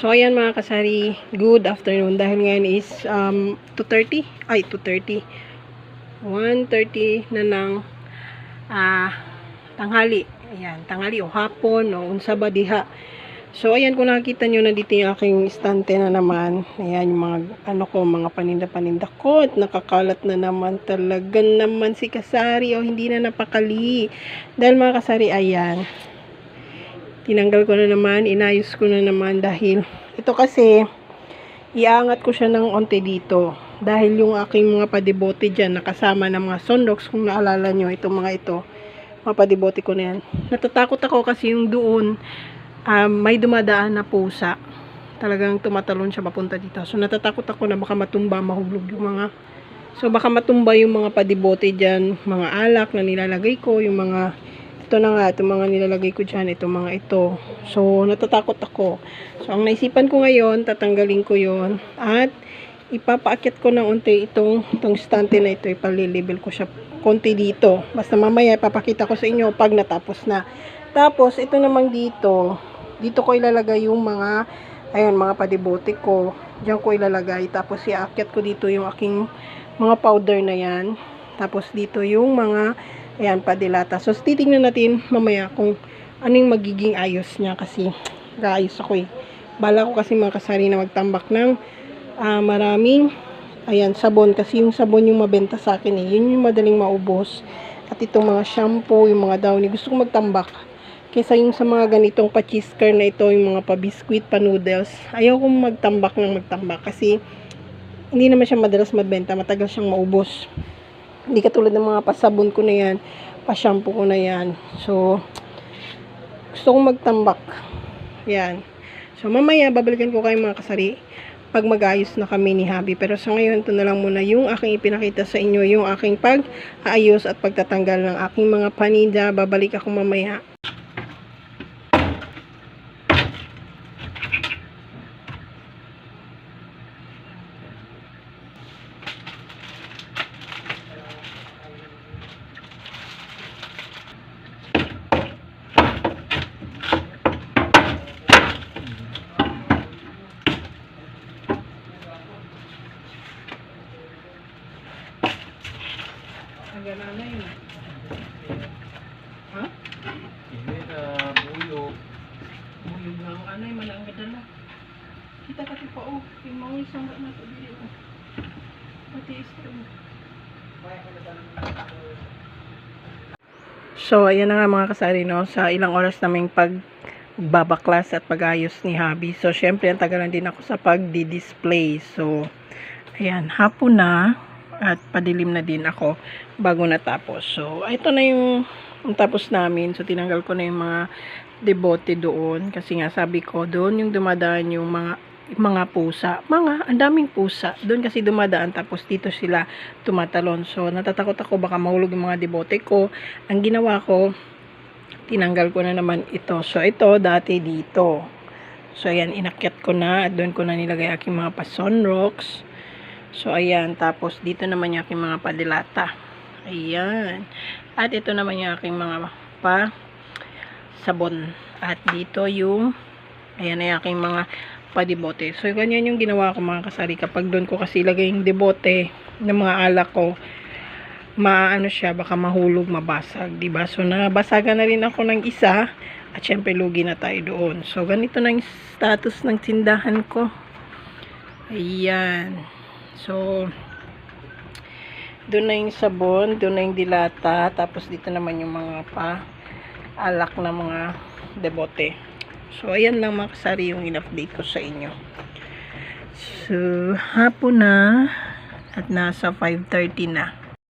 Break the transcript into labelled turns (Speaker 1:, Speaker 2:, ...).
Speaker 1: So, ayan mga kasari, good afternoon. Dahil ngayon is um, 2.30, ay 2.30, 1.30 na ng ah, tanghali. Ayan, tanghali o hapon o unsa ba diha. So, ayan, kung nakikita nyo, nandito yung aking istante na naman. Ayan, yung mga, ano ko, mga paninda-paninda ko. At nakakalat na naman talaga naman si Kasari. O, hindi na napakali. Dahil mga Kasari, ayan. Tinanggal ko na naman, inayos ko na naman dahil ito kasi, iangat ko siya ng onte dito. Dahil yung aking mga padibote dyan, nakasama ng mga sundogs, kung naalala nyo, itong mga ito, mga padibote ko na yan. Natatakot ako kasi yung doon, um, may dumadaan na pusa. Talagang tumatalon siya papunta dito. So, natatakot ako na baka matumba, mahulog yung mga... So, baka matumba yung mga padibote dyan, mga alak na nilalagay ko, yung mga... Ito na nga, itong mga nilalagay ko dyan, itong mga ito. So, natatakot ako. So, ang naisipan ko ngayon, tatanggalin ko yon At, ipapaakyat ko ng unti itong, itong stante na ito, ipalilibel ko siya konti dito. Basta mamaya, ipapakita ko sa inyo pag natapos na. Tapos, ito namang dito, dito ko ilalagay yung mga, ayun, mga padibote ko. Diyan ko ilalagay. Tapos, iakyat ko dito yung aking mga powder na yan. Tapos, dito yung mga, ayan, padilata. So, titingnan natin mamaya kung anong magiging ayos niya kasi gaayos ako eh. Bala ko kasi mga kasari na magtambak ng ah, maraming ayan, sabon. Kasi yung sabon yung mabenta sa akin eh. Yun yung madaling maubos. At itong mga shampoo, yung mga downy. Gusto ko magtambak. Kesa yung sa mga ganitong pa-cheesecar na ito, yung mga pa-biscuit, pa-noodles. Ayaw kong magtambak ng magtambak. Kasi hindi naman siya madalas mabenta. Matagal siyang maubos. Hindi katulad ng mga pasabon ko na yan. Pa-shampoo ko na yan. So, gusto kong magtambak. Yan. So, mamaya, babalikan ko kayo mga kasari pag mag-ayos na kami ni Habi. Pero sa ngayon, ito na lang muna yung aking ipinakita sa inyo, yung aking pag-aayos at pagtatanggal ng aking mga paninda. Babalik ako mamaya. Hanggang na yun. Ha?
Speaker 2: Ini na buyo.
Speaker 1: Buyog na ang anay, malang gadala. Kita pati pa, oh. Yung mga isang na ito dito. oh. Pati istro. So, ayan na nga mga kasari, no? Sa ilang oras naming pag babaklas at pag-ayos ni Habi. So, syempre, ang tagalan din ako sa pag-display. So, ayan, hapon na at padilim na din ako bago natapos. So, ito na yung yung tapos namin. So, tinanggal ko na yung mga debote doon. Kasi nga, sabi ko, doon yung dumadaan yung mga mga pusa. Mga, ang daming pusa. Doon kasi dumadaan, tapos dito sila tumatalon. So, natatakot ako, baka mahulog yung mga debote ko. Ang ginawa ko, tinanggal ko na naman ito. So, ito, dati dito. So, ayan, inakyat ko na. At doon ko na nilagay aking mga pason rocks. So, ayan. Tapos, dito naman yung aking mga padilata. Ayan. At ito naman yung aking mga pa sabon. At dito yung ayan yung aking mga padibote. So, ganyan yung ginawa ko mga kasari. Kapag doon ko kasi lagay yung debote ng mga alak ko, maano siya, baka mahulog, mabasag, ba So, nabasagan na rin ako ng isa. At syempre, lugi na tayo doon. So, ganito na yung status ng tindahan ko. Ayan. So, doon na yung sabon, doon na yung dilata, tapos dito naman yung mga pa alak na mga debote. So, ayan lang mga kasari yung in-update ko sa inyo. So, hapon na at nasa 5.30 na.